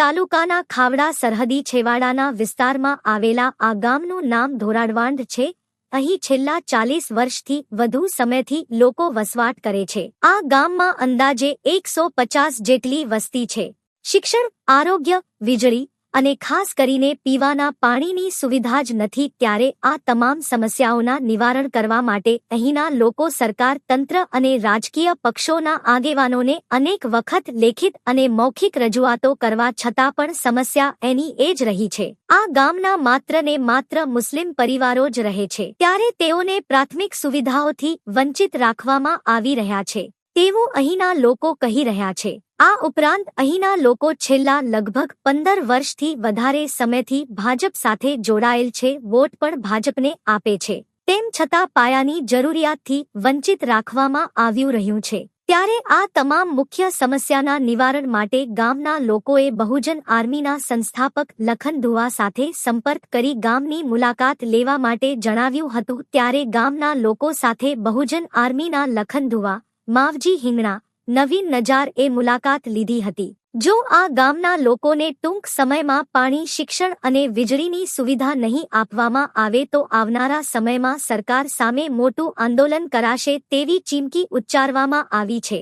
તાલુકાના ખાવડા સરહદી છેવાડાના વિસ્તારમાં આવેલા આ ગામનું નામ ધોરાડવાંઢ છે. અહીં છેલ્લા ચાલીસ વર્ષથી વધુ સમયથી લોકો વસવાટ કરે છે. આ ગામમાં અંદાજે એકસો પચાસ જેટલી વસ્તી છે. શિક્ષણ, આરોગ્ય, વીજળી અને ખાસ કરીને પીવાના પાણીની સુવિધા જ નથી ત્યારે આ તમામ સમસ્યાઓના નિવારણ કરવા માટે અહીંના લોકો સરકાર, તંત્ર અને રાજકીય પક્ષોના આગેવાનોને અનેક વખત લેખિત અને મૌખિક રજૂઆતો કરવા છતાં પણ સમસ્યા એની એ જ રહી છે. આ ગામના માત્ર ને માત્ર મુસ્લિમ પરિવારો જ રહે છે. ત્યારે તેઓને પ્રાથમિક સુવિધાઓથી વંચિત રાખવામાં આવી રહ્યા છે. તેવું અહીંના લોકો કહી રહ્યા છે. આ ઉપરાંત અહીંના લોકો છેલ્લા લગભગ પંદર વર્ષથી વધારે સમયથી ભાજપ સાથે જોડાયેલ છે, વોટ પણ ભાજપને આપે છે. તેમ છતાં પાયાની જરૂરિયાતથી વંચિત રાખવામાં આવ્યું રહ્યું છે. ત્યારે આ તમામ મુખ્ય સમસ્યાના નિવારણ માટે ગામના લોકોએ બહુજન આર્મીના સંસ્થાપક લખન ધુવા સાથે સંપર્ક કરી ગામની મુલાકાત લેવા માટે જણાવ્યું હતું. ત્યારે ગામના લોકો સાથે બહુજન આર્મીના લખન ધુવા, માવજી હિંગણા નવીન નજાર એ મુલાકાત લીધી હતી. જો આ ગામના લોકોને ટૂંક સમયમાં પાણી, શિક્ષણ અને વીજળીની સુવિધા નહીં આપવામાં આવે તો આવનારા સમયમાં સરકાર સામે મોટું આંદોલન કરાશે તેવી ચીમકી ઉચ્ચારવામાં આવી છે.